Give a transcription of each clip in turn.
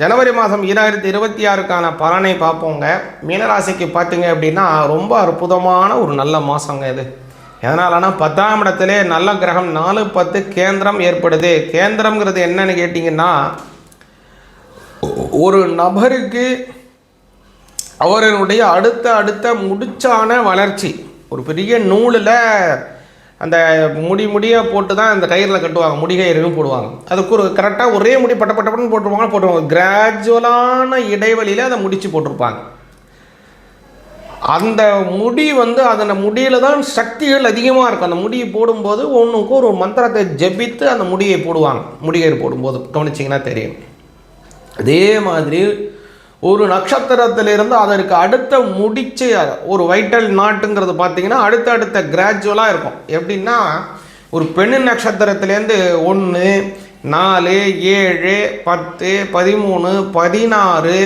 ஜனவரி மாதம் ஈராயிரத்தி இருபத்தி ஆறுக்கான பலனை பார்ப்போங்க. மீனராசிக்கு பார்த்தீங்க அப்படின்னா ரொம்ப அற்புதமான ஒரு நல்ல மாதங்க இது. எதனாலனா பத்தாம் இடத்திலே நல்ல கிரகம் நாலு பத்து கேந்திரம் ஏற்படுது. கேந்திரம்ங்கிறது என்னன்னு கேட்டிங்கன்னா ஒரு நபருக்கு அவர்களுடைய அடுத்த அடுத்த முடிச்சான வளர்ச்சி. ஒரு பெரிய நூலில் அந்த முடி முடியாக போட்டு தான் அந்த கயிறில் கட்டுவாங்க முடிகயிறும் போடுவாங்க. அதுக்கு ஒரு கரெக்டாக ஒரே முடி பட்ட பட்டப்பட்டு போட்டுருவாங்க போட்டுருவாங்க. கிராஜுவலான இடைவெளியில் அதை முடித்து போட்டிருப்பாங்க. அந்த முடி வந்து அதன் முடியில் தான் சக்திகள் அதிகமாக இருக்கும். அந்த முடியை போடும்போது ஒன்றுக்கு ஒரு மந்திரத்தை ஜெபித்து அந்த முடியை போடுவாங்க. முடிகயிறு போடும்போது கவனிச்சிங்கன்னா தெரியும். அதே மாதிரி ஒரு நட்சத்திரத்திலிருந்து அதற்கு அடுத்த முடிச்சு ஒரு வைட்டல் நாட்டுங்கிறது பார்த்தீங்கன்னா அடுத்த அடுத்த கிராஜுவலாக இருக்கும். எப்படின்னா ஒரு பெண்ணு நட்சத்திரத்துலேருந்து ஒன்று நாலு ஏழு பத்து பதிமூணு பதினாறு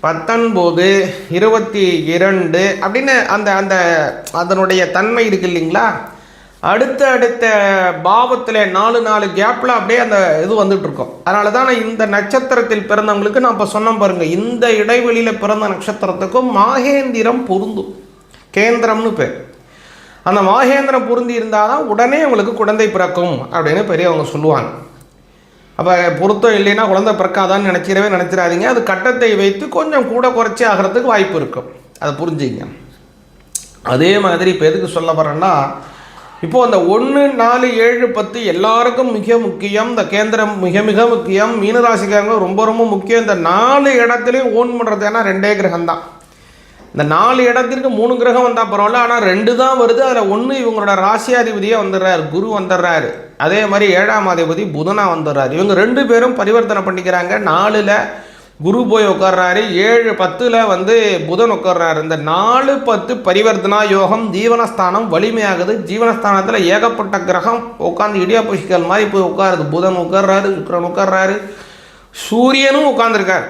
பத்தொன்பது இருபத்தி இரண்டு அப்படின்னு அந்த அந்த அதனுடைய தன்மை இருக்கு இல்லைங்களா? அடுத்த அடுத்த பாவத்தில் நாலு நாலு கேப்பில் அப்படியே அந்த இது வந்துட்டுருக்கோம். அதனால தான் இந்த நட்சத்திரத்தில் பிறந்தவங்களுக்கு நான் இப்போ சொன்ன பாருங்க இந்த இடைவெளியில் பிறந்த நட்சத்திரத்துக்கும் மாகேந்திரம் பொருந்தும். கேந்திரம்னு பேர். அந்த மாகேந்திரம் பொருந்தி இருந்தால் தான் உடனே உங்களுக்கு குழந்தை பிறக்கும் அப்படின்னு பெரியவங்க சொல்லுவாங்க. அப்போ பொருத்தம் இல்லைன்னா குழந்தை பிறக்காதான்னு நினச்சிடவே நினச்சிடாதீங்க. அது கட்டத்தை வைத்து கொஞ்சம் கூட குறைச்சி ஆகிறதுக்கு வாய்ப்பு இருக்கும். அதை புரிஞ்சுங்க. அதே மாதிரி இப்போ எதுக்கு சொல்ல வரேன்னா இப்போது அந்த ஒன்று நாலு ஏழு பத்து எல்லாருக்கும் மிக முக்கியம் இந்த கேந்திரம் மிக மிக முக்கியம். மீனராசிக்காரங்க ரொம்ப ரொம்ப முக்கியம். இந்த நாலு இடத்துலையும் ஓன் பண்ணுறது ஏன்னா ரெண்டே கிரகம் தான். இந்த நாலு இடத்திற்கு மூணு கிரகம் வந்தால் பரவாயில்ல ஆனால் ரெண்டு தான் வருது. அதில் ஒன்று இவங்களோட ராசியாதிபதியே வந்துடுறாரு குரு வந்துடுறாரு. அதே மாதிரி ஏழாம் அதிபதி புதனாக வந்துடுறாரு. இவங்க ரெண்டு பேரும் பரிவர்த்தனை பண்ணிக்கிறாங்க. நாலில் குரு போய் உட்கார்றாரு. ஏழு பத்தில் வந்து புதன் உட்கார்றாரு. இந்த நாலு பத்து பரிவர்த்தனா யோகம் ஜீவனஸ்தானம் வலிமையாகுது. ஜீவனஸ்தானத்தில் ஏகப்பட்ட கிரகம் உட்காந்து இடியாபுஷிக்கல் மாதிரி போய் உட்காருது. புதன் உட்கார்றாரு சுக்கரன் உட்கார்றாரு. சூரியனும் உட்காந்துருக்கார்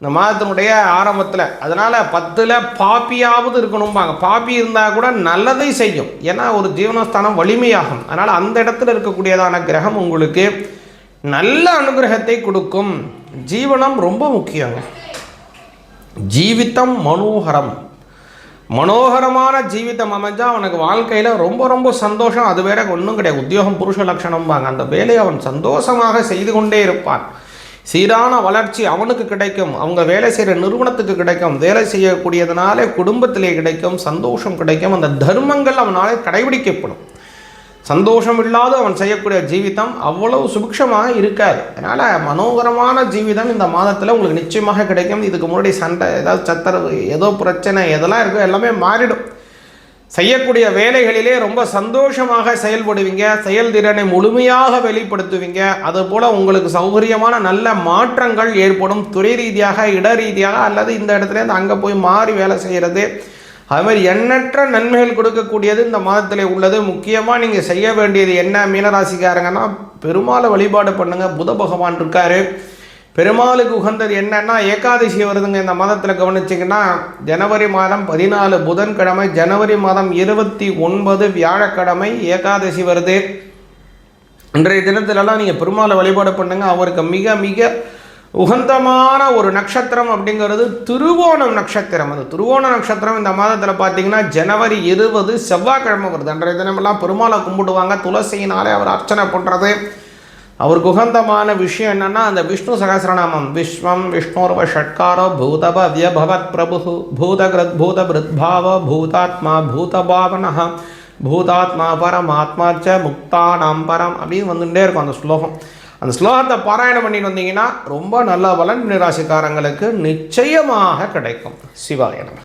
இந்த மாதத்தினுடைய ஆரம்பத்தில். அதனால் பத்தில் பாப்பியாவது இருக்கணும்பாங்க. பாப்பி இருந்தால் கூட நல்லதை செய்யும். ஏன்னா ஒரு ஜீவனஸ்தானம் வலிமையாகும். அதனால் அந்த இடத்துல இருக்கக்கூடியதான கிரகம் உங்களுக்கு நல்ல அனுகிரகத்தை கொடுக்கும். ஜீவனம் ரொம்ப முக்கியங்க ஜீவித்தம் மனோகரம். மனோகரமான ஜீவிதம் அமைஞ்சால் அவனுக்கு வாழ்க்கையில் ரொம்ப ரொம்ப சந்தோஷம். அது வேற ஒன்றும் கிடையாது. உத்தியோகம் புருஷ லட்சணம்பாங்க அந்த வேலையை அவன் சந்தோஷமாக செய்து கொண்டே இருப்பான். சீரான வளர்ச்சி அவனுக்கு கிடைக்கும். அவங்க வேலை செய்கிற நிறுவனத்துக்கு கிடைக்கும். வேலை செய்யக்கூடியதுனாலே குடும்பத்திலே கிடைக்கும். சந்தோஷம் கிடைக்கும். அந்த தர்மங்கள் அவனால் கடைபிடிக்கப்படும். சந்தோஷம் இல்லாத அவன் செய்யக்கூடிய ஜீவிதம் அவ்வளவு சுபிக்ஷமாக இருக்காது. அதனால் மனோகரமான ஜீவிதம் இந்த மாதத்தில் உங்களுக்கு நிச்சயமாக கிடைக்கும். இதுக்கு முன்னாடி சண்டை ஏதாவது சத்தரவு ஏதோ பிரச்சனை எதெல்லாம் இருக்கோ எல்லாமே மாறிடும். செய்யக்கூடிய வேலைகளிலே ரொம்ப சந்தோஷமாக செயல்படுவீங்க. செயல்திறனை முழுமையாக வெளிப்படுத்துவீங்க. அதுபோல் உங்களுக்கு சௌகரியமான நல்ல மாற்றங்கள் ஏற்படும். துறை ரீதியாக இட ரீதியாக அல்லது இந்த இடத்துலேருந்து அங்கே போய் மாறி வேலை செய்கிறது அது மாதிரி எண்ணற்ற நன்மைகள் கொடுக்கக்கூடியது இந்த மாதத்தில் உள்ளது. முக்கியமாக நீங்கள் செய்ய வேண்டியது என்ன? மீனராசிக்காரங்கன்னா பெருமாளை வழிபாடு பண்ணுங்கள் புத பகவான் இருக்கார். பெருமாளுக்கு உகந்தது என்னன்னா ஏகாதசி வருதுங்க. இந்த மாதத்தில் கவனிச்சிங்கன்னா ஜனவரி மாதம் பதினாலு புதன்கிழமை ஜனவரி மாதம் இருபத்தி ஒன்பது வியாழக்கிழமை ஏகாதசி வருது. இன்றைய தினத்திலலாம் நீங்கள் பெருமாளை வழிபாடு பண்ணுங்கள் அவருக்கு மிக மிக உகந்தமான ஒரு நட்சத்திரம் அப்படிங்கிறது திருவோணம் நட்சத்திரம். அந்த திருவோண நட்சத்திரம் இந்த மாதத்தில் பார்த்தீங்கன்னா ஜனவரி இருபது செவ்வாய்க்கிழமை வருது. அன்றைய தினமெல்லாம் பெருமாளை கும்பிடுவாங்க. துளசியினாலே அவர் அர்ச்சனை பண்ணுறது அவருக்கு உகந்தமான விஷயம் என்னென்னா அந்த விஷ்ணு சகசிரநாமம். விஸ்வம் விஷ்ணுர்வ ஷட்காரோ பூதப வியபவத் பிரபு பூதகிருத் பூத பிருத்பாவ பூதாத்மா பூதபாவன பூதாத்மா பரமாத்மாச்ச முக்தானாம் பரம் அப்படின்னு வந்துட்டே இருக்கும் அந்த ஸ்லோகம். அந்த ஸ்லோகத்தை பாராயணம் பண்ணிட்டு வந்தீங்கன்னா ரொம்ப நல்ல பலன் ராசிக்காரங்களுக்கு நிச்சயமாக கிடைக்கும். சிவாய நம.